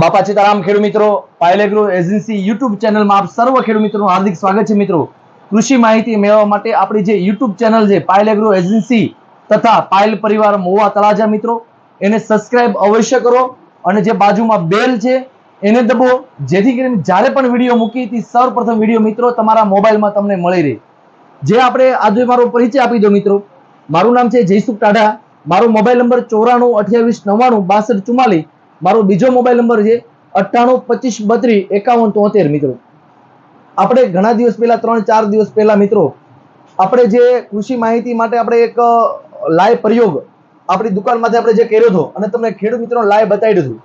બાપા સીતારામ ખેડૂત મિત્રો, પાયલ એજન્સી યુટ્યુબ ચેનલમાં આપ સર્વ ખેડૂત મિત્રોનું હાર્દિક સ્વાગત છે મિત્રો. કૃષિ માહિતી મેળવવા માટે આપણી જે યુટ્યુબ ચેનલ છે, પાયલ એગ્રો એજન્સી તથા પાયલ પરિવાર મોવા તળાજા મિત્રો, એને સબસ્ક્રાઇબ અવશ્ય કરો અને જે બાજુમાં બેલ છે, એને દબો, જેથી કરીને જ્યારે પણ વીડિયો મૂકી તે સૌપ્રથમ વીડિયો મિત્રો તમારા મોબાઈલમાં તમને મળી રહે. જે આપણે આજે મારો પરિચય આપી દો મિત્રો. મારું નામ છે જયસુખ ટાઢા. મારો મોબાઈલ નંબર ચોરાણું, અઠ્યાવીસ, નવ્વાણું, બાસઠ ચુમ્માલીસ મારો બીજો મોબાઈલ નંબર છે અઠ્ઠાણું, પચીસ, બત્રીસ, એકાવન, તોતેર મિત્રો. આપણે ઘણા દિવસ પહેલાં, ત્રણ, ચાર દિવસ પહેલાં મિત્રો, આપણે જે કૃષિ માહિતી માટે આપણે એક લાઈવ પ્રયોગ આપણી દુકાનમાંથી આપણે જે કર્યો હતો, અને તમને ખેડૂત મિત્રો લાઈવ બતાવી દીધું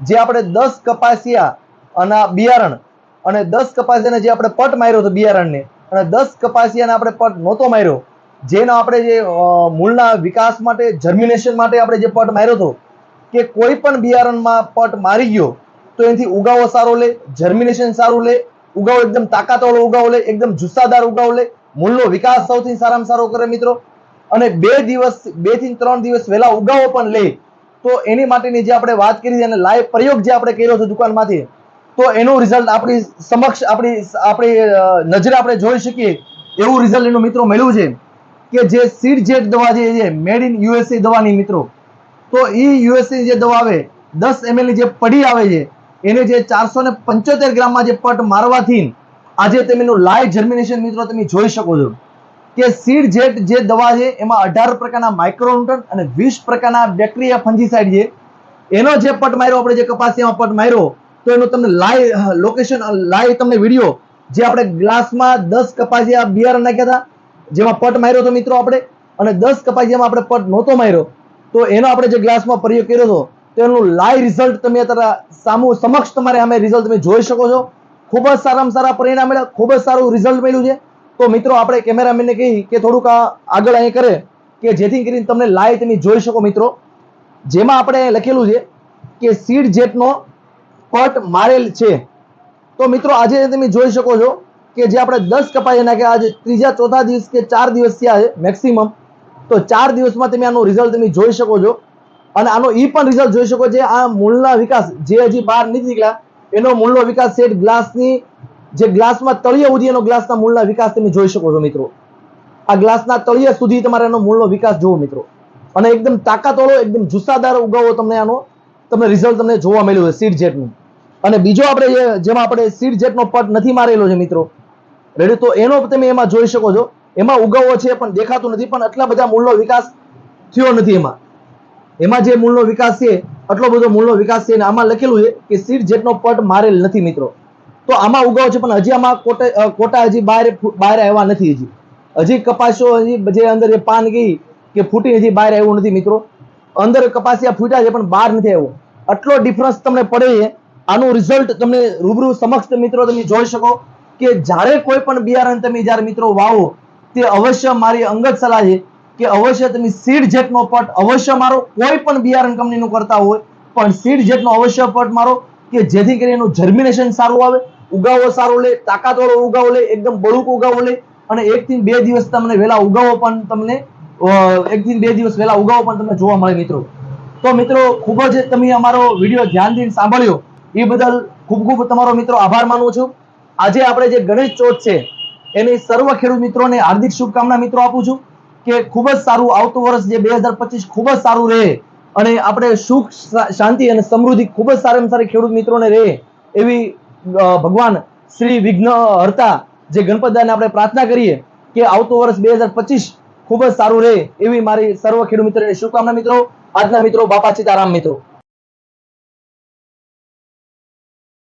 જે આપણે દસ કપાસિયા અને બિયારણ, અને દસ કપાસિયાને જે આપણે પટ માર્યો હતો બિયારણને, અને દસ કપાસિયાને આપણે પટ નહોતો માર્યો, જેનો આપણે જે મૂળના વિકાસ માટે જર્મિનેશન માટે આપણે જે પટ માર્યો હતો કે કોઈ પણ બિયારણમાં પટ મારી ગયો, તો એનાથી ઉગાવો સારો લે જર્મિનેશન સારું લે, ઉગાવો એકદમ તાકાતવાળો ઉગાવો લે, એકદમ જુસ્સાદાર ઉગાવો લે, મૂળનો વિકાસ સૌથી સારામાં સારો કરે મિત્રો. અને બે દિવસ, બેથી ત્રણ દિવસ વહેલા ઉગાવો પણ લે, તો એની માટેની જે આપણે વાત કરી અને લાઈવ પ્રયોગ જે આપણે કર્યો છે દુકાનમાંથી, તો એનું રિઝલ્ટ આપણી સમક્ષ, આપણી આપણી નજરે આપણે જોઈ શકીએ, એવું રિઝલ્ટ એનું મિત્રો મળ્યું છે, કે જે સીડ જેટ દવા જે મેડ ઇન યુએસએ દવાની મિત્રો તો એ યુએસની જે દવા આવે, દસ એમએલની જે પડી આવે છે, એને જે ચારસો ને પંચોતેર ગ્રામમાં જે પટ મારવાથી આજે તમે લાઈવ જર્મિનેશન મિત્રો તમે જોઈ શકો છો કે સીડ જેટ જે દવા છે, એમાં અઢાર પ્રકારના માઇક્રોન્યુટન અને વીસ પ્રકારના બેક્ટેરિયા ફંજીસાઇડ છે. એનો જે પટ માર્યો, આપણે જે કપાસિયામાં પટ માર્યો, તો એનું તમને લાઈવ લોકેશન લાઈવ તમને વીડિયો જે આપણે ગ્લાસમાં દસ કપાસિયા બિયારણ નાખ્યા હતા, જેમાં પટ માર્યો હતો મિત્રો આપણે, અને દસ કપાસિયામાં આપણે પટ નહોતો માર્યો. તો એનો આપણે જે ગ્લાસમાં પ્રયોગ કર્યો હતો તો એનું લાઈવ રિઝલ્ટ તમે અત્યારે સામુ સમક્ષ તમારે અમે રિઝલ્ટ તમે જોઈ શકો છો. ખૂબ જ સારામાં સારા પરિણામ મળ્યા, ખૂબ જ સારું રિઝલ્ટ મળ્યું છે. તો મિત્રો, આપણે કેમેરામેનને કહી કે થોડુંક આગળ અહીં કરે, કે જેથી કરીને તમને લાઈવ તમે જોઈ શકો મિત્રો. જેમાં આપણે લખેલું છે કે સીડ જેટનો પટ મારેલ છે. તો મિત્રો, આજે તમે જોઈ શકો છો કે જે આપણે દસ કપાઈ નાખ્યા, આજે ત્રીજા, ચોથા દિવસ કે ચાર દિવસ થયા છે મેક્સિમમ તો ચાર દિવસમાં તમે આનું રિઝલ્ટ તમે જોઈ શકો છો. અને આનો એ પણ રિઝલ્ટ જોઈ શકો છો આ મૂળના વિકાસ જે હજી બહાર નથી નીકળ્યા, એનો મૂળનો વિકાસ સેટ ગ્લાસની, જે ગ્લાસમાં તળિયે સુધી એનો ગ્લાસના મૂળના વિકાસ તમે જોઈ શકો છો મિત્રો. આ ગ્લાસના તળિયે સુધી તમારે એનો મૂળનો વિકાસ જોવો મિત્રો. અને એકદમ તાકાતવાળો, એકદમ જુસ્સાદાર ઉગાવો તમને આનો, તમને રિઝલ્ટ તમને જોવા મળ્યું છે સીડ જેટનું. અને બીજો આપણે જેમાં આપણે સીડ જેટનો પટ નથી મારેલો છે મિત્રો. રેડી તો એનો તમે એમાં જોઈ શકો છો. એમાં ઉગાવો છે પણ દેખાતું નથી, પણ આટલા બધા મૂળનો વિકાસ થયો નથી એમાં. એમાં જે મૂળનો વિકાસ છે, આટલો બધો મૂળનો વિકાસ છે, અને આમાં લખેલું છે કે સીડ જેટનો પટ મારેલ નથી મિત્રો. તો આમાં ઉગાવ છે, પણ હજી આમાં કોટા કોટા હજી બહાર બહાર આવ્યા નથી હજી. હજી કપાસો હજી જે અંદર પાન ગઈ કે ફૂટી હજી બહાર આવ્યું નથી મિત્રો. અંદર કપાસિયા ફૂટ્યા છે, પણ બહાર નથી આવ્યો. આટલો ડિફરન્સ તમને પડે છે. આનું રિઝલ્ટ તમને રૂબરૂ સમક્ષ મિત્રો તમે જોઈ શકો કે જ્યારે કોઈ પણ બિયારણ તમે જ્યારે મિત્રો વાવો તે અવશ્ય મારી અંગત સલાહ છે કે અવશ્ય તમે સીડ જેટનો પટ અવશ્ય મારો, કોઈ પણ બિયારણ કંપનીનું કરતા હોય, પણ સીડ જેટનો અવશ્ય પટ મારો કે જેથી એનું જર્મિનેશન સારું આવે, ઉગાવો સારો લે, તાકાતવાળો ઉગાવો લે, એકદમ બળુક ઉગાવો લે, અને એકથી બે દિવસ તમને વહેલા ઉગાવો પણ તમને એકથી બે દિવસ વહેલા ઉગાવો પણ તમને જોવા મળે મિત્રો. તો મિત્રો, ખૂબ જ તમે અમારો વીડિયો ધ્યાન દઈને સાંભળ્યો. એ બદલ ખૂબ ખૂબ તમારો મિત્રો આભાર માનું છું. આજે આપણે જે ગણેશ ચોથ છે એની સર્વ ખેડૂત મિત્રોને હાર્દિક શુભકામના મિત્રો આપું છું કે ખૂબ જ સારું આવતું વર્ષ જે બે હજાર પચીસ ખૂબ જ સારું રહે અને આપણે સુખ શાંતિ અને સમૃદ્ધિ ખૂબ જ સારામાં સારી ખેડૂત મિત્રોને રહે એવી ભગવાન શ્રી વિઘ્ન હર્તા જે ગણપતદાને આપણે પ્રાર્થના કરીએ કે આવતું વર્ષ બે હજાર પચીસ ખૂબ જ સારું રહે એવી મારી સર્વ ખેડૂત મિત્રોને શુભકામના મિત્રો. આજના મિત્રો બાપા સીતારામ મિત્રો.